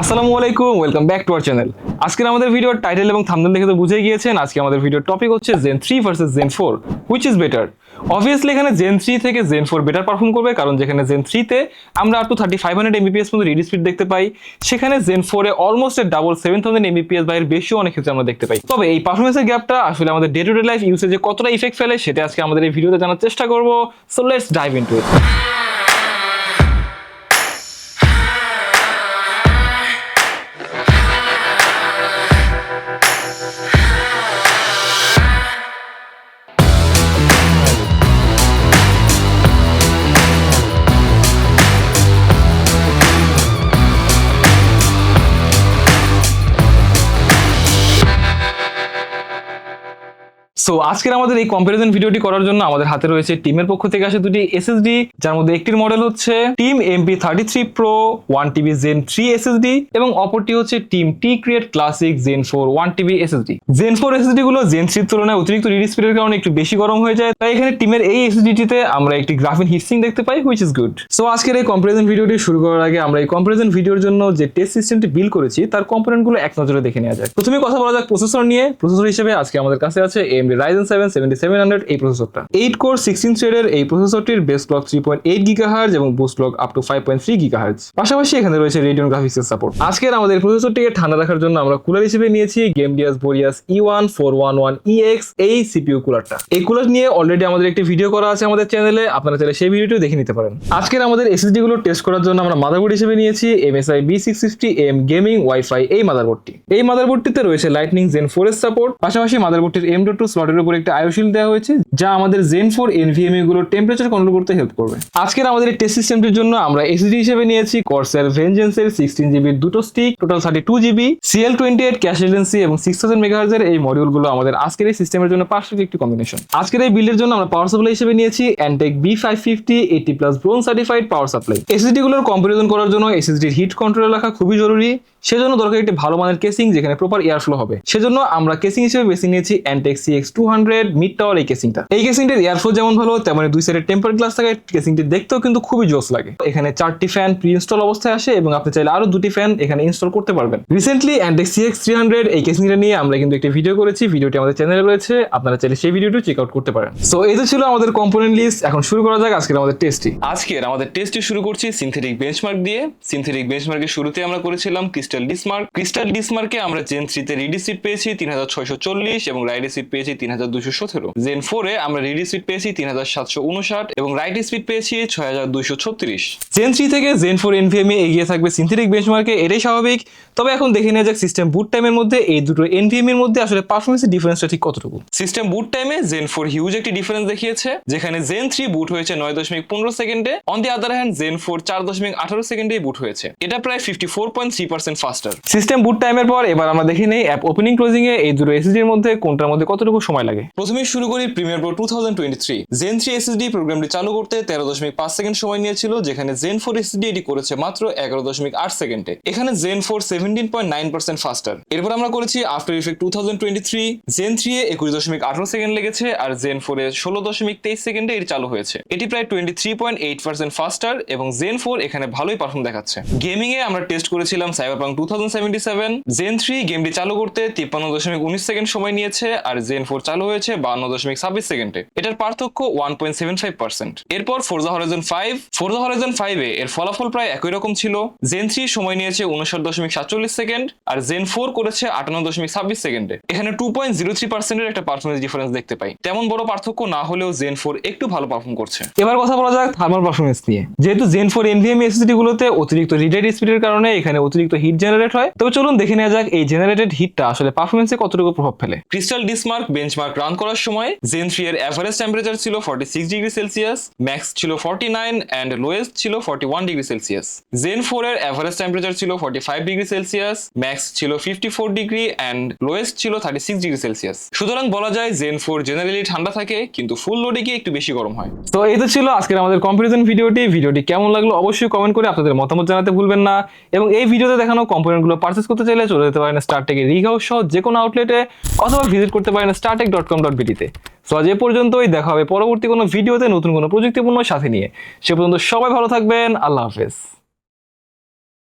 আসসালামু আলাইকুম welcome back to our channel আজকের আমাদের ভিডিওর টাইটেল এবং থামদেল দেখে তো বুঝেই গিয়েছেন, আজকে আমাদের ভিডিওর টপিক হচ্ছে gen three versus gen four which is better obviously এখানে জেন থ্রি থেকে জেন ফোর বেটার পারফর্ম করবে, কারণ যেখানে জেন থ্রিতে আমরা up to thirty five hundred Mbps মতো রিড স্পিড দেখতে পাই, সেখানে জেন ফোরে almost double seven thousand Mbps বাইরের বেশিও অনেক ক্ষেত্রে আমরা দেখতে পাই। তবে এই পারফরমেন্সের গ্যাপটা আসলে আমাদের ডে টু ডে লাইফ ইউসেজে কতটা ইফেক্ট ফেলে, সেটা আজকে আমাদের এই ভিডিওতে জানার চেষ্টা করব। So let's dive into it so আজকের আমাদের এই কম্পারিজন ভিডিওটি করার জন্য আমাদের হাতে রয়েছে টিমের পক্ষ থেকে আসে দুটি এসএসডি যার মধ্যে একটির মডেল হচ্ছে Team MP thirty three Pro one TB gen three SSD এবং অপরটি হচ্ছে Team T Create Classic gen four one TB SSD gen four SSD গুলো জেন থ্রির তুলনায় অতিরিক্ত রিড স্পিডের কারণে একটু বেশি গরম হয়ে যায়, তাই এখানে টিমের এই এসএসডিটিতে আমরা একটি গ্রাফিন হিটসিং দেখতে পাই হুইচ ইজ গুড সো আজকের এই কম্পারিজন ভিডিওটি শুরু করার আগে আমরা এই কম্পারিজন ভিডিওর জন্য যে টেস্ট সিস্টেমটি বিল করেছি, তার কম্পোনেন্টগুলো এক নজরে দেখে নেওয়া যায় প্রথমে কথা বলা যাক প্রসেসর নিয়ে। প্রসেসর হিসেবে আজকে আমাদের কাছে আছে AMD Ryzen 7 7700 এই প্রসেসরটা 8 কোর 16 থ্রেডের এই প্রসেসরটির বেস ক্লক 3.8 গিগাহার্জ এবং boost clock up to 5.3 gigahertz পাশাপাশি এখানে রয়েছে রেডিয়ন গ্রাফিক্সের সাপোর্ট আজকের আমাদের প্রসেসরটিকে ঠান্ডা রাখার জন্য আমরা কুলার হিসেবে নিয়েছি গেমডিয়াস বোরিয়াস E1 411EX এই সিপিইউ কুলারটা এই কুলার নিয়ে অলরেডি আমাদের একটি ভিডিও করা আছে আমাদের চ্যানেলে আপনারা চাইলে সেই ভিডিওটিও দেখে নিতে পারেন। আজকের আমাদের এসএসডি গুলো টেস্ট করার জন্য আমরা মাদারবোর্ড হিসেবে নিয়েছি MSI B650M গেমিং ওয়াইফাই এই মাদারবোর্ডটি এই মাদারবোর্ডটিতে রয়েছে লাইটনিং জেন 4 এর সাপোর্ট পাশাপাশি মাদারবোর্ডটির M.2 স্লটের উপর একটা আইও শিল্ড দেওয়া হয়েছে, যা আমাদের জেন 4 NVMe গুলোর টেম্পারেচার কন্ট্রোল করতে হেল্প করবে। আজকের আমাদের টেস্ট সিস্টেমটির জন্য আমরা এসএসডি হিসেবে নিয়েছি Vengeance এর 16 জিবির দুটো stick total 32 GB CL28 CAS agency এবং 6000 মেগাহার্জ এর এই মডিউলগুলো আমাদের আজকের এই সিস্টেমের জন্য পারফেক্ট একটি কম্বিনেশন আজকের এই বিল্ডের জন্য আমরা পাওয়ার সাপ্লাই হিসেবে নিয়েছি Antec B550 80 plus bronze certified power supply SSD গুলোর কম্পারিজন করার জন্য এসএসডির হিট কন্ট্রোলে রাখা খুবই জরুরি। সেজন্য দরকার একটি ভালো মানের কেসিং যেখানে প্রপার এয়ার ফ্লো হবে। সেজন্য আমরা কেসিং হিসেবে বেছে নিয়েছি Antec CX 200 মিড টাওয়ার এই কেসিংটা এই কেসিংটার এয়ার ফ্লো যেমন ভালো, তেমন দুই সাইডে টেম্পার গ্লাস থাকে কেসিংটি দেখতেও কিন্তু খুবই জোস লাগে। এখানে চারটি ফ্যান প্রি ইনস্টল অবস্থায় আসে এবং আপনি চাইলে আরও দুটি ফ্যান এখানে ইনস্টল করতে পারবেন। রিসেন্টলি Antec CX 300 এই কেসিংটা নিয়ে আমরা কিন্তু একটি ভিডিও করেছি। ভিডিওটি আমাদের চ্যানেলে রয়েছে, আপনারা চাইলে সেই ভিডিওটি চেক আউট করতে পারেন। সো এই তো ছিল আমাদের কম্পোনেন্ট লিস্ট এখন শুরু করা যাক আজকের আমাদের টেস্টটি আজকের আমাদের টেস্টটি শুরু করছি সিনথেটিক বেঞ্চমার্ক দিয়ে। সিনথেটিক বেঞ্চমার্কের শুরুতে আমরা করেছিলাম ক্রিস্টাল ডিসমার্ক ক্রিস্টাল ডিসমার্কে আমরা জেন থ্রিতে রিডি সিট পেয়েছি তিন হাজার ছয়শো চল্লিশ এবং রাইডি সিট পেয়েছি তিন হাজার দুশো সতেরো। জেন ফোরে আমরা রিডি সিট পেয়েছি তিন হাজার সাতশো উনষাট এবং রাইট স্পিড পেয়েছি ছয় হাজার দুইশো ছত্রিশ। জেন থ্রি থেকে জেন ফোর এনভিএমএ এগিয়ে থাকবে সিনথেটিক বেঞ্চমার্কে এটাই স্বাভাবিক। তবে এখন দেখে নেওয়া যাক সিস্টেম বুট টাইমের মধ্যে এই দুটো এনভিএম এর মধ্যে আসলে পারফরমেন্সের ডিফারেন্সটা ঠিক কতটুকু। সিস্টেম বুট টাইমে জেন ফোর হিউজ একটি ডিফারেন্স দেখিয়েছে, যেখানে জেন থ্রি বুট হয়েছে নয় দশমিক পনেরো সেকেন্ডে on the other hand gen four চার দশমিক আঠারো সেকেন্ডে বুট হয়েছে। এটা প্রায় fifty four point three percent faster system boot টাইমের পর এবার আমরা দেখে নেই অ্যাপ ওপেনিং ক্লোজিং এ এই দুটো এসএসডি এর মধ্যে কোনটার মধ্যে কতটুকু সময় লাগে। প্রথমে শুরু করি Premiere Pro two thousand twenty three gen three SSD প্রোগ্রামটি চালু করতে তেরো দশমিক পাঁচ সেকেন্ড সময় নিয়েছিল যেখানে জেন ফোর এসএসডি এটি করেছে মাত্র এগারো দশমিক আট সেকেন্ডে। এখানে gen four seventeen point nine percent faster এরপর আমরা করেছি After Effects two thousand twenty three gen three এ একুশ দশমিক আঠারো সেকেন্ড লেগেছে আর জেন ফোর এ ষোলো দশমিক তেইশ সেকেন্ডে এটি চালু হয়েছে। এটি প্রায় twenty three point eight percent faster এবং জেন ফোর এখানে ভালোই পারফর্ম দেখাচ্ছে। গেমিং এ আমরা টেস্ট করেছিলাম সাইবার টু জেন থ্রি গেমটি চালু করতে তিপ্পান্ন দশমিক উনিশ সেকেন্ড সময় নিয়েছে আর জেন ফোর চালু হয়েছে বান্ন দশমিক ছাব্বিশ সেকেন্ডে। এটার পার্থক্য one point seven five percent এরপর Forza Horizon five Forza Horizon ফাইভে এর ফলাফল প্রায় একই রকম ছিল। জেন থ্রি সময় নিয়েছে উনষাট দশমিক সাতচল্লিশ সেকেন্ড আর জেন ফোর করেছে আটান্ন দশমিক ছাব্বিশ সেকেন্ডে। এখানে টু পয়েন্ট জিরো থ্রি পার্সেন্টের একটা পারফরমেন্স ডিফারেন্স দেখতে পাই। তেমন বড় পার্থক্য না হলেও জেন ফোর একটু ভালো পারফর্ম করছে। এবার কথা বলা যাক থার্মাল পারফরমেন্স নিয়ে। যেহেতু জেন ফোর এনভিএম এসএসডি গুলোতে অতিরিক্ত রিডাইড স্পিডের কারণে এখানে অতিরিক্ত হিট জেনারেট হয়। তবে চলুন দেখে নেওয়া যাক এই জেনারেটেড হিটটা আসলে পারফরমেন্সে কতটুকু প্রভাব ফেলে। ক্রিস্টাল ডিসমার্ক বেঞ্চমার্ক রান করার সময় জেন থ্রি এর অ্যাভারেজ টেম্পারেচার ছিল forty six degree Celsius max ছিল ফর্টি নাইন অ্যান্ড লোয়েস্ট ছিল forty one degree Celsius gen four এর অ্যাভারেজ টেম্পারেচার ছিল forty five degree Celsius max ছিল fifty four degree and lowest ছিল thirty six degree Celsius সুতরাং বলা যায় gen four generally ঠান্ডা থাকে কিন্তু ফুল লোডে গিয়ে একটু বেশি গরম হয়। তো এই তো ছিল আজকের আমাদের কম্পারিজন ভিডিওটি ভিডিওটি কেমন লাগল অবশ্যই কমেন্ট করে আপনাদের মতামত জানাতে ভুলবেন না। এবং এই ভিডিওতে দেখানো কম্পোনেন্টগুলো পারচেস করতে চাইলে চলে যেতে পারেন স্টারটেকের রিগ হাউস সহ যে কোনো আউটলেটে অথবা ভিজিট করতে পারেন স্টারটেক ডট কম ডট বিটিতে সো আজ এ পর্যন্তই, দেখা হবে পরবর্তী কোনো ভিডিওতে নতুন কোনো প্রযুক্তিপূর্ণ সাথে নিয়ে। সে পর্যন্ত সবাই ভালো থাকবেন, আল্লাহ হাফেজ।